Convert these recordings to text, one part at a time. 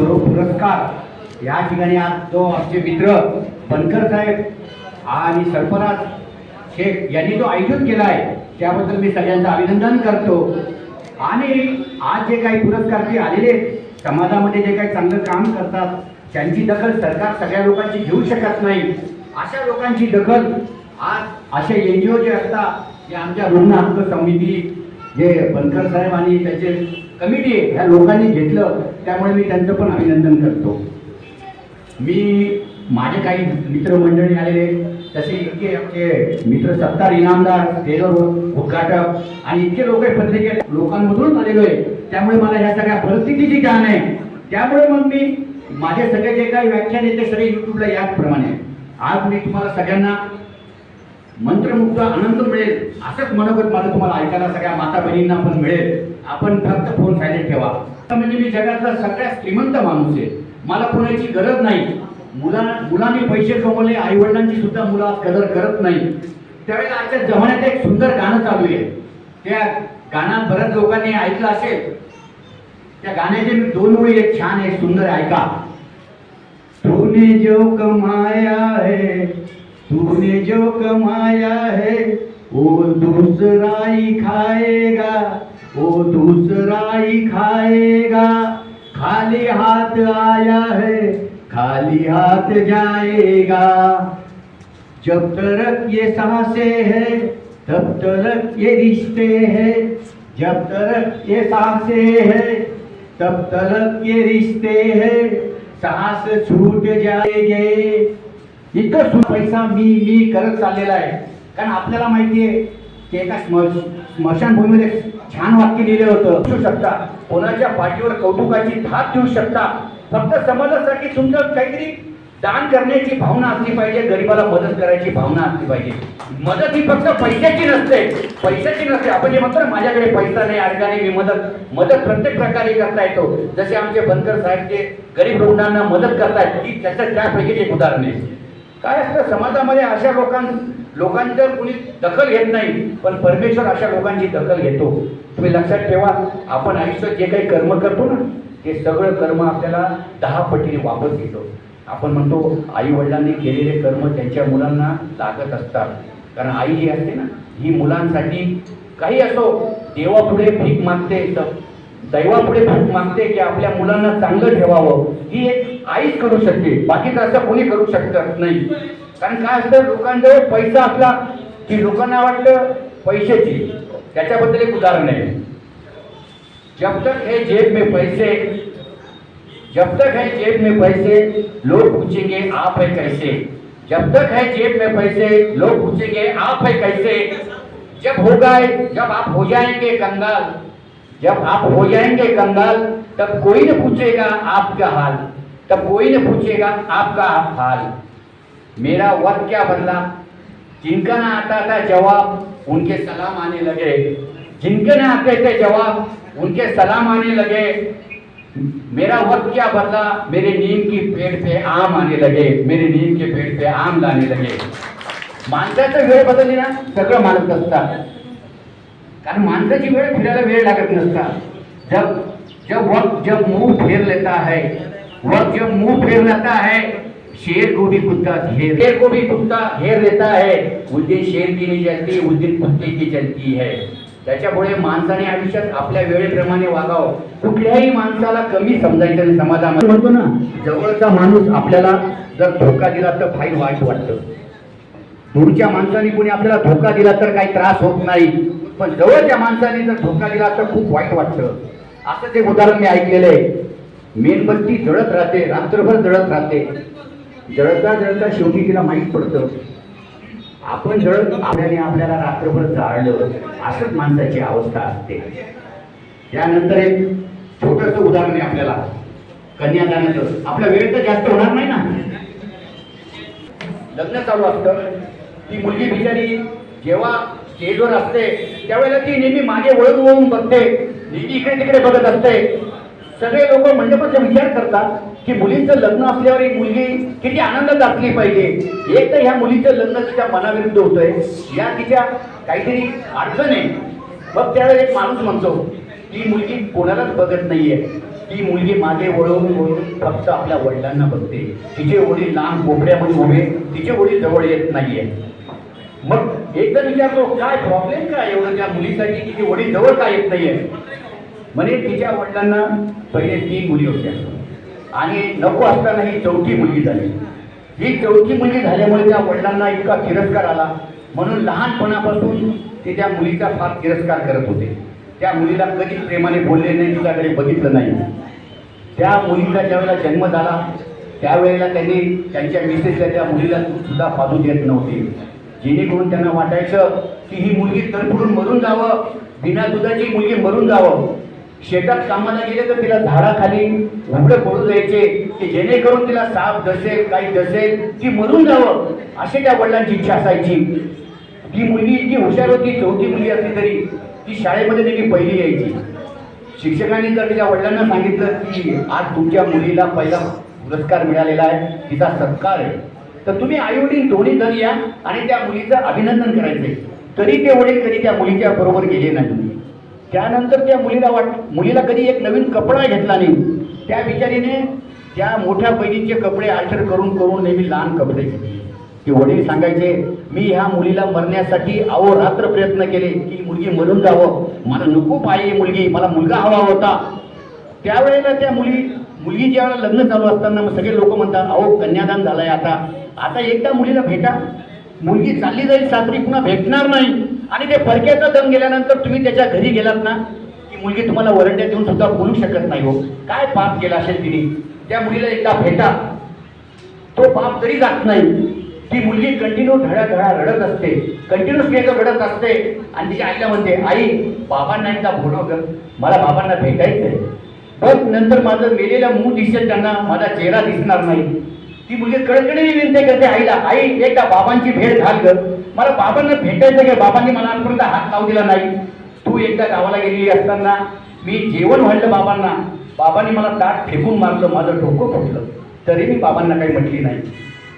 गौरव पुरस्कार. या ठिकाणी आज जो आमचे मित्र बनकर साहेब आणि सरफराज शेख यांनी जो आयोजन केला आहे त्याबद्दल मी सगळ्यांचं अभिनंदन करतो. आणि आज जे काही पुरस्कार जे आलेले आहेत, समाजामध्ये जे काही चांगलं काम करतात त्यांची दखल सरकार सगळ्या लोकांची घेऊ शकत नाही. अशा लोकांची दखल आज असे एन जी ओ जे असतात जे आमच्या रुग्ण हक्क समिती जे बनकर साहेब आणि त्याचे कमिटी ह्या लोकांनी घेतलं त्यामुळे मी त्यांचं पण अभिनंदन करतो. मी माझे काही मित्रमंडळी आलेले तसे इतके आमचे मित्र सत्तार इनामदार टेलर उद्घाटक आणि इतके लोक पत्रिके लोकांमधूनच आलेलो आहे. त्यामुळे मला ह्या सगळ्या परिस्थितीची जाण आहे. त्यामुळे मग मी माझे सगळे जे काही व्याख्यान आहे ते सगळे युट्यूबला याचप्रमाणे आज मी तुम्हाला सगळ्यांना मंत्रमुग्ध आनंद मिळेल असंच मनोगत मला तुम्हाला ऐकायला सगळ्या माता बहिणींना पण मिळेल. आपण फक्त फोन सायलेंट ठेवा. म्हणजे मी जगातला सगळ्यात श्रीमंत माणूस आहे. मला कोणाची गरज नाही. मुला मुलांनी पैसे कमवले आई वडिलांची सुद्धा मुलं कदर करत नाही त्यावेळेला आजच्या जमान्यात एक सुंदर गाणं चालू आहे. त्या गाण्यात बऱ्याच लोकांनी ऐकलं असेल. त्या गाण्याचे मी दोन ओळी एक छान आहे सुंदर ऐका. तूने जो कमाया है तूने जो कमाया है, वो दूसरा ही खाएगा, वो दूसरा ही खाएगा। खाली हाथ आया है, खाली हाथ जाएगा। जब तक ये साँसें है, तब तक ये रिश्ते हैं। जब तक ये साँसें है, तब तक ये रिश्ते हैं। सांस छूट जाएँगे इतकं सु पैसा मी मी करत चाललेला आहे. कारण आपल्याला माहिती आहे की एका स्म स्मशानभूमीमध्ये छान वाक्य लिहिलं होतं. देऊ शकता कोणाच्या पाठीवर कौतुकाची थाप देऊ शकता. फक्त समाजासाठी तुमचं काहीतरी दान करण्याची भावना असली पाहिजे गरिबाला मदत करायची भावना असली पाहिजे. मदत ही फक्त पैशाची नसते. पैशाची नसते. आपण जे म्हणतो माझ्याकडे पैसा नाही अर्गा नाही मी मदत मदत प्रत्येक प्रकारे करता येतो. जसे आमचे बनकर साहेब जे गरीब रुग्णांना मदत करतायत ही त्याचं त्यापैकी एक उदाहरण आहे. काय असतं? समाजामध्ये अशा लोकां लोकांचं कुणी दखल घेत नाही पण परमेश्वर अशा लोकांची दखल घेतो. तुम्ही लक्षात ठेवा आपण आयुष्यात जे काही कर्म करतो ना ते सगळं कर्म आपल्याला दहा पटीने वापस घेतो. आपण म्हणतो आई वडिलांनी केलेले कर्म त्यांच्या मुलांना लागत असतात. कारण आई जी असते ना ही मुलांसाठी काही असो देवापुढे भीक मागते तर दैवापुढे भूक मागते की आपल्या मुलांना चांगलं ठेवावं ही एक आईच करू शकते. बाकीचं असं कोणी करू शकत नाही. कारण काय असतं लोकांजवळ पैसा असला की लोकांना वाटतं पैशाची. त्याच्याबद्दल एक उदाहरण आहे. जब तक हे जेब में पैसे जब तक है जेब में पैसे लोग पूछेंगे आप है कैसे? जब तक है जेब में पैसे लोग पूछेंगे आप है कैसे? जब होगा जब आप हो जाएंगे कंगाल जब आप हो जाएँगे कंगाल, तब कोई न पूछेगा आपका हाल। तब कोई न पूछेगा आपका हाल। मेरा वक्त क्या बदला? जिनका ना आता था जवाब, उनके सलाम आने लगे। जिनके ना आते थे जवाब, उनके सलाम आने लगे। मेरा वक्त क्या बदला? मेरे नीम की पेड़ पे आम आने लगे। मेरे नीम के पेड़ पे आम लाने लगे। माणसाचं वेळ बदलली ना सगळं मानत असतात कारण माणसाची वेळ फिरायला वेळ लागत नसता. जब जब वक्त जब मुंह फेर लेता है वक्त जब मुंह फेर लेता है शेर को भी कुत्ता घेर शेर को भी कुत्ता घेर लेता है। उस दिन शेर की नहीं चलती उस दिन कुत्ते की चलती है। त्याच्यामुळे माणसाने आयुष्यात आपल्या वेळेप्रमाणे वागावं. कुठल्याही माणसाला कमी समजायचं नाही समाजामध्ये म्हणतो ना जवळचा माणूस आपल्याला जर धोका दिला तर फार वाईट वाटतं. दूरच्या माणसाने कोणी आपल्याला धोका दिला तर काही त्रास होत नाही. पण जवळच्या माणसाने जर धोका दिला तर खूप वाईट वाटतं. असंच एक उदाहरण मी ऐकलेलं आहे मेणबत्ती जळत राहते रात्रभर जळत राहते. जळता जळता शेवटी तिला माहीत पडतं. आपण जळत आपल्याने आपल्याला रात्रभर जाळलं असंच माणसाची अवस्था असते. त्यानंतर एक छोटस उदाहरण आहे आपल्याला. कन्यादानाचं. आपला वेळ तर जास्त होणार नाही ना? लग्न चालू असतं. ती मुलगी बिचारी जेव्हा स्टेजवर असते त्यावेळेला ती नेहमी मागे वळून वळून बघते नेहमी इकडे तिकडे बघत असते. सगळे लोक म्हणजे मंडपाचा विचार करतात की मुलींचं लग्न असल्यावर एक मुलगी किती आनंदात असली पाहिजे. एक तर ह्या मुलीचं लग्न तिच्या मनाविरुद्ध होतंय. या तिच्या काहीतरी अडचण आहे. मग त्यावेळेला एक माणूस म्हणतो ती मुलगी कोणालाच बघत नाहीये. ती मुलगी मागे वळवून वळून फक्त आपल्या वडिलांना बघते. तिचे वडील लांब कोपड्यामध्ये उभे तिचे वडील जवळ येत नाहीये. मग एकदा विचारतो काय प्रॉब्लेम काय? एवढं त्या मुलीसाठी तिचे वडील जवळ काय येत नाहीये? म्हणे तिच्या वडिलांना पहिले तीन मुली होत्या. आणि नको असताना ही चौथी मुलगी झाली. ही चौथी मुलगी झाल्यामुळे त्या वडिलांना इतका तिरस्कार आला. म्हणून लहानपणापासून ते त्या मुलीचा फार तिरस्कार करत होते. त्या मुलीला कधीच प्रेमाने बोलले नाही तिच्याकडे बघितलं नाही. त्या मुलीचा ज्यावेळेला जन्म झाला त्यावेळेला त्यांनी त्यांच्या मिसेसला त्या मुलीला सुद्धा पाजू देत नव्हते. जेणेकरून त्यांना वाटायचं की ही मुलगी तडफडून मरून जावं बिना दुधाची मुलगी मरून जावं. शेतात कामाला गेले तर तिला झाडाखाली उघडं पडू द्यायचे की जेणेकरून तिला साप दसेल काही दसेल ती मरून जावं अशी त्या वडिलांची इच्छा असायची. ती मुलगी इतकी हुशार होती चौथी मुलगी असली तरी ती शाळेमध्ये नेहमी पहिली यायची. शिक्षकांनी जर तिच्या वडिलांना सांगितलं की आज तुमच्या मुलीला पहिला पुरस्कार मिळालेला आहे तिचा सत्कार आहे. तर तुम्ही आई वडील दोन्ही जण या आणि त्या मुलीचं अभिनंदन करायचंय तरी ते वडील कधी त्या मुलीच्या बरोबर गेले नाही. त्यानंतर त्या मुलीला वाट मुलीला कधी एक नवीन कपडा घेतला नाही. त्या विचारीने त्या मोठ्या बहिणीचे कपडे आल्टर करून करून नेहमी लहान कपडे घेतले. की वडील सांगायचे मी ह्या मुलीला मरण्यासाठी अहोरात्र प्रयत्न केले. की मुलगी मरून जावं. मला नको पाहिजे मुलगी. मला मुलगा हवा होता. त्यावेळेला त्या मुली मुलगी ज्या वेळेला लग्न चालू असताना मग सगळे लोक म्हणतात अहो कन्यादान झालंय आता. आता एकदा मुलीला भेटा. मुलगी चालली जाईल सासरी पुन्हा भेटणार नाही. आणि ते परक्याचा दम गेल्यानंतर तुम्ही त्याच्या घरी गेलात ना ती मुलगी तुम्हाला वरंड्यात देऊन सुद्धा बोलू शकत नाही हो. काय पाप केला असेल तिने? त्या मुलीला एकदा भेटा. तो पाप तरी जात नाही. ती मुलगी कंटिन्यू धडा धडा रडत असते. कंटिन्युअसली रडत असते. आणि तिच्या आईला म्हणते आई बाबांना एकदा बोलव मला बाबांना भेटायचंय. बघ नंतर माझं मेलेला मूळ दिसेल त्यांना. माझा चेहरा दिसणार नाही. ती मुलगी कडकडे विनंती करते आईला आई एकदा बाबांची भेट घाल ग. मला बाबांना भेटायचं काय बाबांनी मला आजपर्यंत हात लावू दिला नाही. तू एकदा गावाला गेलेली असताना मी जेवण वाढलं बाबांना. बाबांनी मला ताट फेकून मारलं माझं डोकं फुटलं. तरी मी बाबांना काही म्हटली नाही.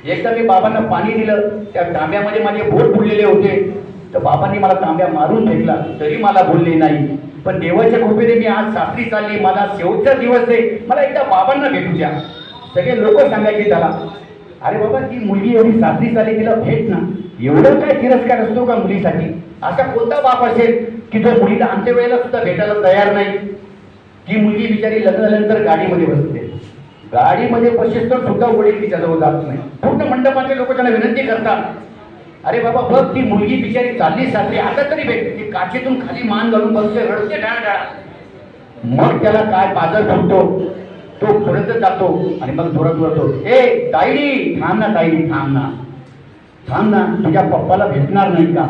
एकदा मी बाबांना पाणी दिलं त्या तांब्यामध्ये माझे बोट बुडलेले होते. तर बाबांनी मला तांब्या मारून फेकला तरी मला बोलले नाही. पण देवाच्या कृपेने मी आज सासरी चालली माझा शेवटचा दिवस आहे. मला एकदा बाबांना भेटू द्या. सगळे लोक सांगायचे त्याला अरे बाबा ती मुलगी एवढी सासरी चालली तिला भेट ना एवढं काय तिरस्कार असतो का मुलीसाठी? असा कोणता बाप असेल की जो मुलीला आमच्या वेळेला सुद्धा भेटायला तयार नाही? ती मुलगी बिचारी लग्न झाल्यानंतर गाडीमध्ये बसते. गाडीमध्ये बसेस तर सुद्धा वडील तिच्याजवळ जात नाही. पूर्ण मंडपातले लोक त्यांना विनंती करतात. अरे बाबा बघ ती मुलगी बिचारी चालली सासरी आता तरी भेट. ती काचेतून खाली मान घालून बसते रडते डाळा मग त्याला काय पाजर फुटतो? तो पुढे जातो आणि मग जोरात बोलतो ए ताईडी थांब ना ताईडी थांब ना. थांब ना तुझ्या पप्पाला भेटणार नाही का?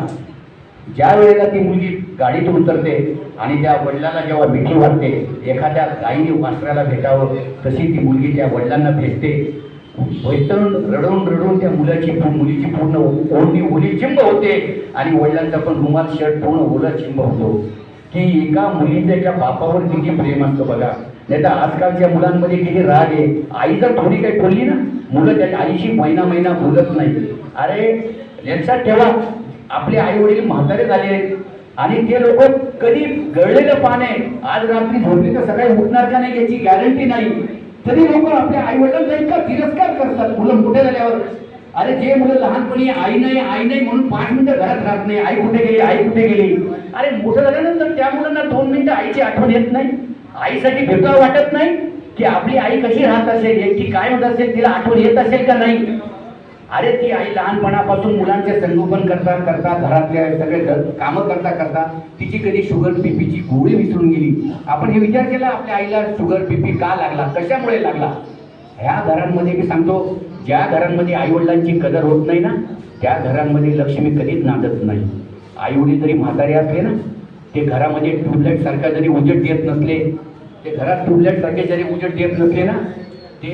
ज्या वेळेला ती मुलगी गाडीतून उतरते आणि त्या वडिलांना जेव्हा मिठी वाटते एखाद्या गाईने वासराला भेटावं तशी ती मुलगी त्या वडिलांना भेटते. वैतरण रडून रडून त्या मुलाची मुलीची पूर्ण ओढणी ओली चिंब होते आणि वडिलांचा पण रुमाल शर्ट पूर्ण ओला चिंब होतो. की एका मुलीच्या बापावर किती प्रेम असतं बघा. नाही तर आजकालच्या मुलांमध्ये किती राग आहे. आई जर थोडी काही बोलली ना मुलं त्या आईशी महिना महिना बोलत नाही अरे लक्षात ठेवा आपले आई वडील म्हातारे झाले आहेत. आणि ते लोक कधी गळलेलं पाने आज रात्री झोपले तर सकाळी उठणार का नाही याची गॅरंटी नाही. तरी लोक आपल्या आई वडिलांचा इतका तिरस्कार करतात मुलं मोठे झाल्यावर. अरे जे मुलं लहानपणी आई नाही आई नाही म्हणून पाच मिनिटं घरात राहत नाही आई कुठे गेली आई कुठे गेली? अरे मोठं झाल्यानंतर त्या मुलांना दोन मिनिटं आईची आठवण येत नाही. आईसाठी भेटावं वाटत नाही की आपली आई कशी राहत असेल एकटी काय होत असेल तिला आठवण येत असेल का नाही? अरे ती आई लहानपणापासून मुलांचे संगोपन करता करता घरातल्या सगळे कामं करता करता तिची कधी शुगर बीपीची गोळी विसरून गेली. आपण हे विचार केला आपल्या आईला शुगर बीपी का लागला? कशामुळे लागला? ह्या घरांमध्ये मी सांगतो ज्या घरांमध्ये आई वडिलांची कदर होत नाही ना त्या घरांमध्ये लक्ष्मी कधीच नांदत नाही. आई वडील जरी म्हातारे असले ना ते घरामध्ये ट्यूबलाईट सारखा जरी उजेड देत नसले ते घरात ट्यूबलाईट सारखे जरी उजेड देत नसले ना ते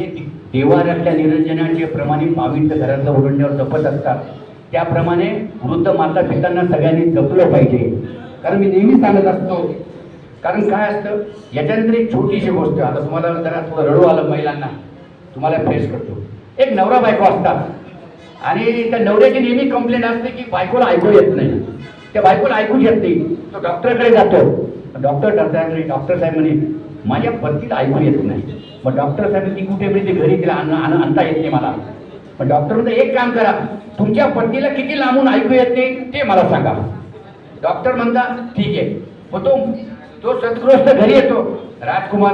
देवाऱ्यातल्या निरंजनाचे प्रमाणे पावित्र्य घरातल्या उरंड्यावर जपत असतात. त्याप्रमाणे वृद्ध माता पितांना सगळ्यांनी जपलं पाहिजे. कारण मी नेहमी सांगत असतो कारण काय असतं याच्यानंतर एक छोटीशी गोष्ट आता तुम्हाला जरा थोडं रडू आलं महिलांना तुम्हाला फ्रेश करतो. एक नवरा बायको असतात. आणि त्या नवऱ्याची नेहमी कंप्लेंट असते की बायकोला ऐकू येत नाही. त्या बायकोला ऐकूच येत नाही. तो डॉक्टरकडे जातो. डॉक्टर डॉक्टर डॉक्टर साहेब म्हणे माझ्या पत्नीला ऐकू येत नाही. मग डॉक्टर साहेब ती कुठे म्हणजे घरी तिला आण- आण- आणता येत नाही मला. पण डॉक्टर म्हणतो एक काम करा. तुमच्या पत्नीला किती लांबून ऐकू येत नाही ते मला सांगा. डॉक्टर म्हणता ठीक आहे. मग तो तो सत्कृष्ट घरी येतो. राजकुमार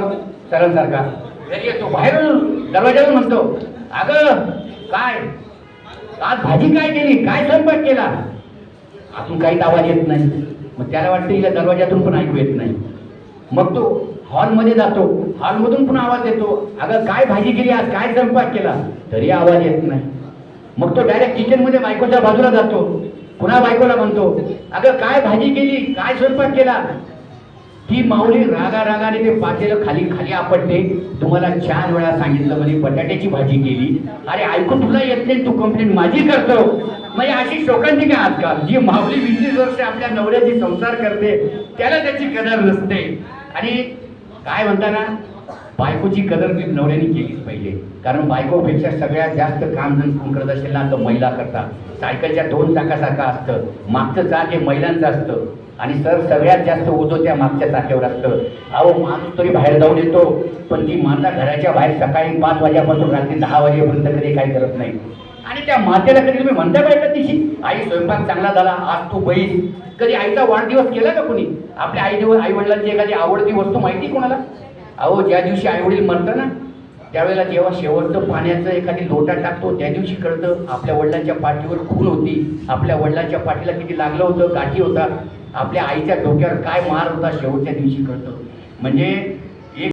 सरांसारखा घरी येतो. बाहेरून दरवाजावर म्हणतो अगं काय? आज भाजी काय केली? काय स्वयंपाक केला? आतून काहीच आवाज येत नाही. मग त्याला वाटतं हिला दरवाजातून पण ऐकू येत नाही. मग तो हॉलमध्ये जातो. हॉलमधून पण आवाज येतो. अगं काय भाजी केली आज? काय स्वयंपाक केला? तरी आवाज येत नाही. मग तो डायरेक्ट किचनमध्ये बायकोच्या बाजूला जातो. पुन्हा बायकोला म्हणतो अगं काय भाजी केली? काय स्वयंपाक केला? ती माऊली रागा रागाने ते पातेलं खाली खाली आपटते. तुम्हाला चार वेळा सांगितलं म्हणजे बटाट्याची भाजी केली. अरे ऐकून तुला येत नाही. तू कंप्लेंट माझी करतो. म्हणजे अशी शोकांची काय आजकाल. जी माऊली वीस वर्ष आपल्या नवऱ्याची संसार करते त्याला त्याची कदर नसते. आणि काय म्हणताना बायकोची कदर मी नवऱ्याने केलीच पाहिजे. कारण बायकोपेक्षा सगळ्यात जास्त काम जर कोण करत असेल ना तर महिला करतात. सायकलच्या दोन चाकासारखं असतं. मागचं चाक हे महिलांचं असतं. आणि सर सगळ्यात जास्त ओझो त्या मागच्या चाक्यावर असतं. अहो माणूस तरी बाहेर जाऊन येतो. पण ती माणसा घराच्या बाहेर सकाळी पाच वाजेपासून रात्री दहा वाजेपर्यंत कधी काही करत नाही. आणि त्या मातेला कधी तुम्ही म्हणता काय का तिशी आई स्वयंपाक चांगला झाला आज तू बैस. कधी आईचा वाढदिवस केला का कोणी? आपल्या आई आई वडिलांची एखादी आवडती वस्तू माहिती कोणाला? अहो ज्या दिवशी आई वडील म्हणतं ना त्यावेळेला जेव्हा शेवटचं पाण्याचं एखादी लोटा टाकतो त्या दिवशी कळतं आपल्या वडिलांच्या पाठीवर खून होती. आपल्या वडिलांच्या पाठीला किती लागलं होतं गाठी होता. आपल्या आईच्या डोक्यावर काय मार होता शेवटच्या दिवशी कळतं. म्हणजे